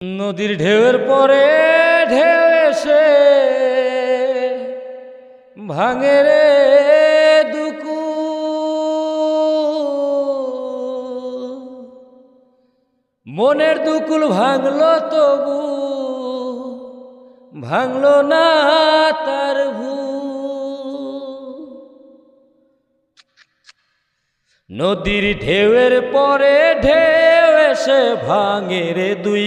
নদীর ঢেউয়ের পরে ঢেউ এসে ভাঙে রে দুকু মনের দুকুল ভাঙলো তবু, ভাঙলো না তার ভু নদীর ঢেউয়ের পরে ঢেউ এসে ভাঙে রে দুই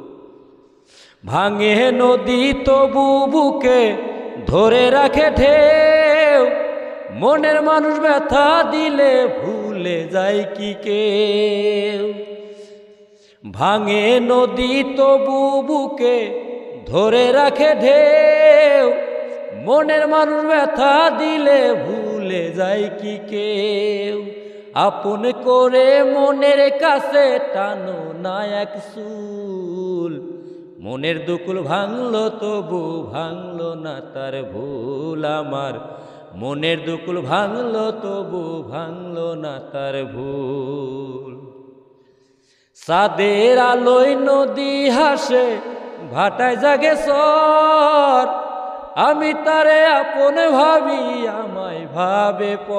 ভাঙে নদী তবু বুকে ধরে রাখে ঢেউ। মনের মানুষ ব্যথা দিলে ভুলে যায় কি কেউ। ভাঙে নদী তবু বুকে ধরে রাখে ঢেউ। মনের মানুষ ব্যথা দিলে ভুলে যায় কি কেউ। আপন করে মনের কাছে টানো না এক সুল মনের দুকুল ভাঙলো, তবু ভাঙলো না তার ভুল আমার। মনের দুকুল ভাঙলো, তবু ভাঙলো না তার ভুল। সাদের আলোয় নদী হাসে, ভাটায় জাগে সর আমি তারে আপন ভাবি, আমায় ভাবে প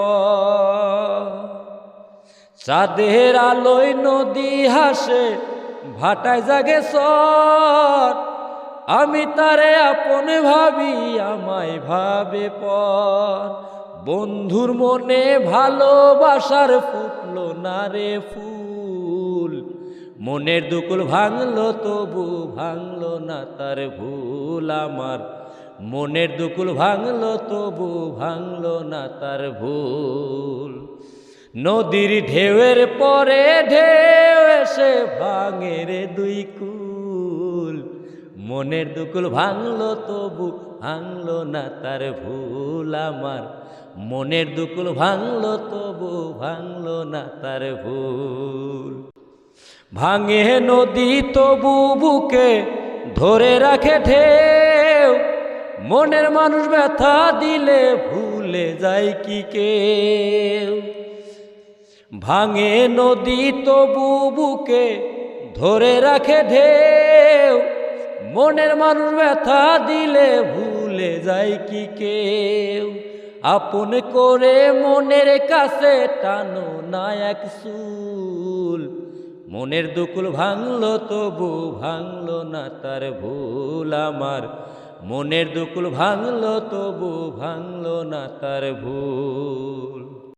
চাঁদের আলোয় নদী হাসে ভাটায় জাগে সর। আমি তারে আপন ভাবি, আমায় ভাবে পর। বন্ধুর মনে ভালোবাসার ফুটলো না রে ফুল। মনের দুকুল ভাঙলো, তবু ভাঙলো না তার ভুল আমার। মনের দুকুল ভাঙলো, তবু ভাঙলো না তার ভুল। নদীর ঢেউয়ের পরে ঢেউ এসে ভাঙে রে দুই কুল। মনের দুকুল ভাঙলো, তবু ভাঙলো না তার ভুল আমার। মনের দুকুল ভাঙলো, তবু ভাঙলো না তার ভুল। ভাঙে নদী, তবু বুকে ধরে রাখে ঢেউ। মনের মানুষ ব্যথা দিলে ভুলে যায় কি কেউ। ভাঙে নদী তবু বুকে ধরে রাখে ঢেউ। মনের মানুষ ব্যথা দিলে ভুলে যায় কি কেউ। আপন করে মনের কাছে টানো না এক সুল মনের দুকুল ভাঙলো তবু ভাঙলো না তার ভুল আমার। মনের দুকুল ভাঙলো তবু ভাঙলো না তার ভুল।